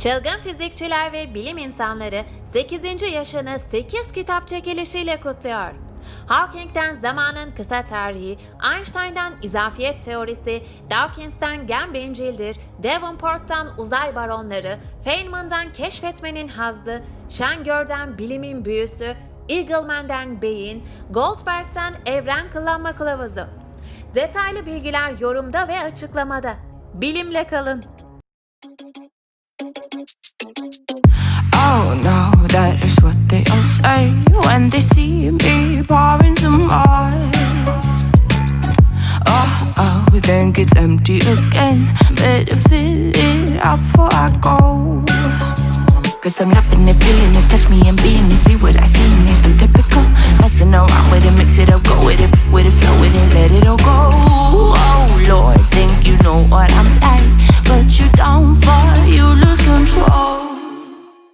Çılgın fizikçiler ve bilim insanları 8. yaşını 8 kitap çekilişiyle kutluyor. Hawking'den zamanın kısa tarihi, Einstein'dan izafiyet teorisi, Dawkins'ten gen bencildir, Davenport'tan uzay baronları, Feynman'dan keşfetmenin hazzı, Schrödinger'den bilimin büyüsü, Eagleman'den beyin, Goldberg'den evren kullanma kılavuzu. Detaylı bilgiler yorumda ve açıklamada. Bilimle kalın. Oh no, that is what they all say when they see me pouring some wine. Oh oh, then gets empty again. Better fill it up before I go. Cause I'm loving it, feeling it, touch me and being it, see what I see in it. I'm typical, messing around with it, mix it up, go with it, with it, flow with it, let it all go. Oh Lord, think you know what I'm